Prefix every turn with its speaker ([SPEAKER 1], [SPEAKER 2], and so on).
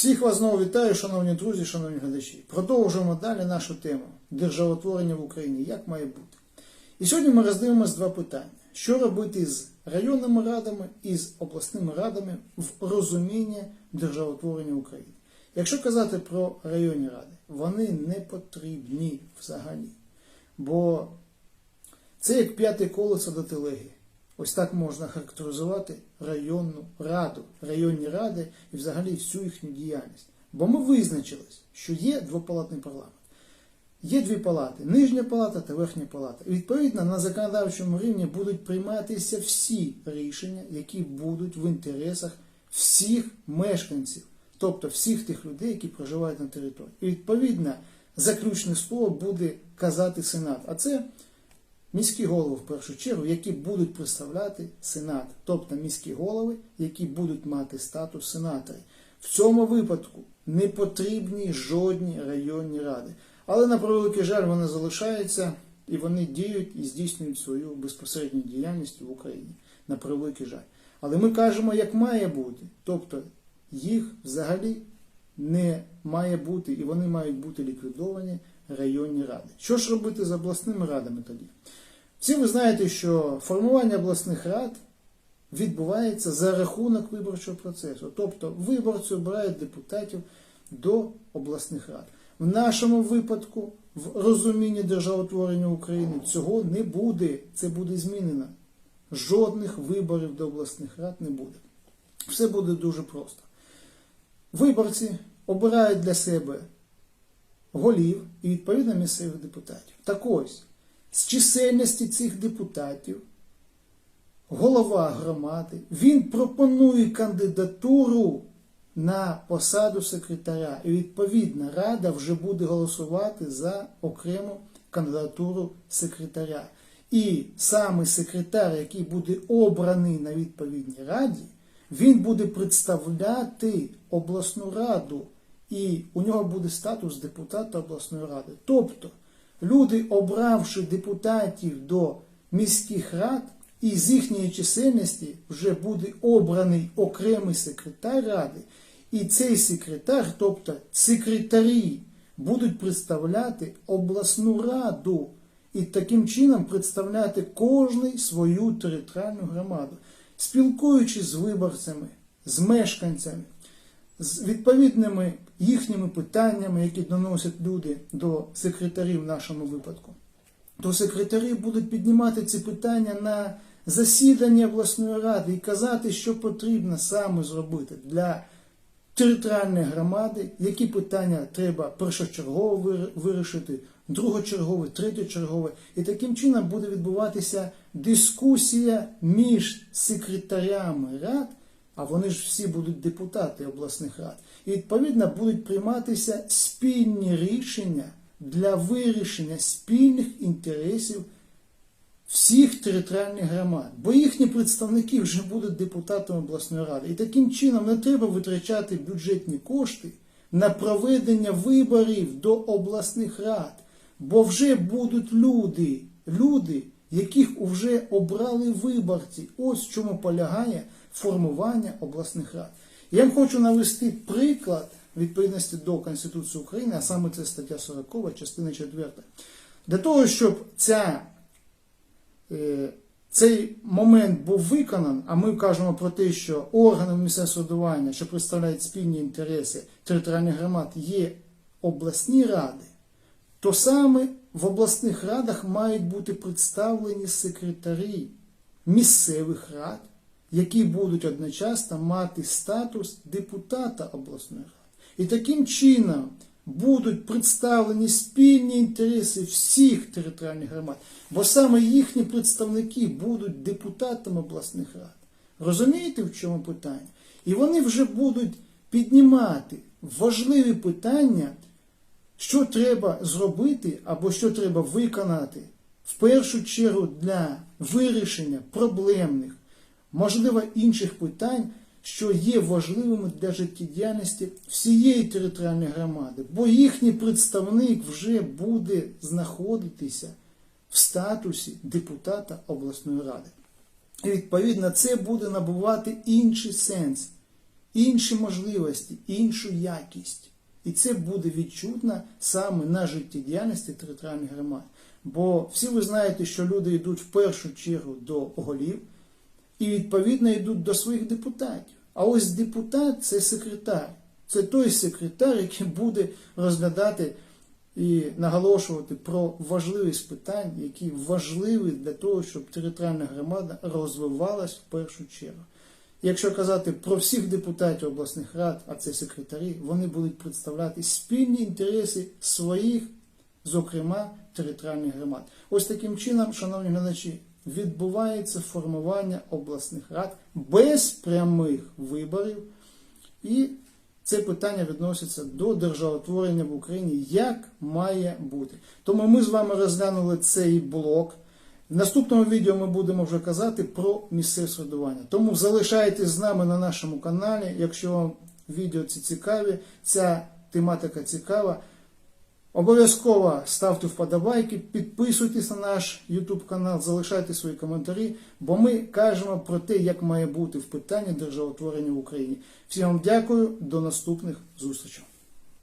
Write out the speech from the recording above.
[SPEAKER 1] Всіх вас знову вітаю, шановні друзі, шановні глядачі. Продовжуємо далі нашу тему державотворення в Україні, як має бути. І сьогодні ми роздивимося два питання: що робити з районними радами і з обласними радами в розумінні державотворення України. Якщо казати про районні ради, вони не потрібні взагалі. Бо це як п'яте колесо до телеги. Ось так можна характеризувати районну раду, районні ради і взагалі всю їхню діяльність. Бо ми визначились, що є двопалатний парламент. Є дві палати нижня палата та верхня палата. І відповідно на законодавчому рівні будуть прийматися всі рішення, які будуть в інтересах всіх мешканців, тобто всіх тих людей, які проживають на території. І відповідно заключне слово буде казати Сенат. А це міські голови в першу чергу, які будуть представляти Сенат, тобто міські голови, які будуть мати статус сенаторів. В цьому випадку не потрібні жодні районні ради. Але на превеликий жаль вони залишаються і вони діють і здійснюють свою безпосередню діяльність в Україні. На превеликий жаль. Але ми кажемо, як має бути. Тобто їх взагалі не має бути, і вони мають бути ліквідовані районні ради. Що ж робити з обласними радами тоді? Всі ви знаєте, що формування обласних рад відбувається за рахунок виборчого процесу. Тобто виборці обирають депутатів до обласних рад. В нашому випадку, в розумінні державотворення України, цього не буде. Це буде змінено. Жодних виборів до обласних рад не буде. Все буде дуже просто. Виборці обирають для себе голів і відповідно місцевих депутатів. Так ось, з чисельності цих депутатів, голова громади, він пропонує кандидатуру на посаду секретаря. І відповідна рада вже буде голосувати за окрему кандидатуру секретаря. І саме секретар, який буде обраний на відповідній раді, він буде представляти обласну раду, і у нього буде статус депутата обласної ради. Тобто люди, обравши депутатів до міських рад, і з їхньої чисельності вже буде обраний окремий секретар ради, і цей секретар, тобто секретарі, будуть представляти обласну раду і таким чином представляти кожний свою територіальну громаду, спілкуючись з виборцями, з мешканцями, з відповідними їхніми питаннями, які доносять люди до секретарів в нашому випадку, то секретарі будуть піднімати ці питання на засідання обласної ради і казати, що потрібно саме зробити для територіальної громади, які питання треба першочергово вирішити, другочергове, третьочергове. І таким чином буде відбуватися дискусія між секретарями рад, а вони ж всі будуть депутати обласних рад. І відповідно будуть прийматися спільні рішення для вирішення спільних інтересів всіх територіальних громад, бо їхні представники вже будуть депутатами обласної ради. І таким чином не треба витрачати бюджетні кошти на проведення виборів до обласних рад, бо вже будуть люди, люди, яких вже обрали виборці. Ось в чому полягає формування обласних рад. Я вам хочу навести приклад відповідності до Конституції України, а саме це стаття 40, частина 4. Для того, щоб ця цей момент був виконан, а ми кажемо про те, що органи місцевого самоврядування, що представляють спільні інтереси територіальних громад, є обласні ради, то саме в обласних радах мають бути представлені секретарі місцевих рад, які будуть одночасно мати статус депутата обласної ради. І таким чином будуть представлені спільні інтереси всіх територіальних громад, бо саме їхні представники будуть депутатами обласних рад. Розумієте, в чому питання? І вони вже будуть піднімати важливі питання, що треба зробити або що треба виконати в першу чергу для вирішення проблемних, можливо, інших питань що є важливими для життєдіяльності всієї територіальної громади, бо їхній представник вже буде знаходитися в статусі депутата обласної ради. І відповідно це буде набувати інший сенс. інші можливості, іншу якість. І це буде відчутно саме на життєдіяльності територіальних громад. Бо всі ви знаєте, що люди йдуть в першу чергу до голів і відповідно йдуть до своїх депутатів. А ось депутат це секретар. Це той секретар, який буде розглядати і наголошувати про важливість питань, які важливі для того, щоб територіальна громада розвивалась в першу чергу. Якщо казати про всіх депутатів обласних рад, а це секретарі, вони будуть представляти спільні інтереси своїх, зокрема, територіальних громад. Ось таким чином, шановні глядачі, відбувається формування обласних рад без прямих виборів, і це питання відноситься до державотворення в Україні, як має бути. Тому ми з вами розглянули цей блок. В наступному відео ми будемо вже казати про місцеве середування. Тому залишайтесь з нами на нашому каналі. Якщо вам відео ці цікаві, ця тематика цікава. Обов'язково ставте вподобайки, підписуйтесь на наш YouTube канал, залишайте свої коментарі, бо ми кажемо про те, як має бути в питанні державотворення в Україні. Всім вам дякую, до наступних зустрічей.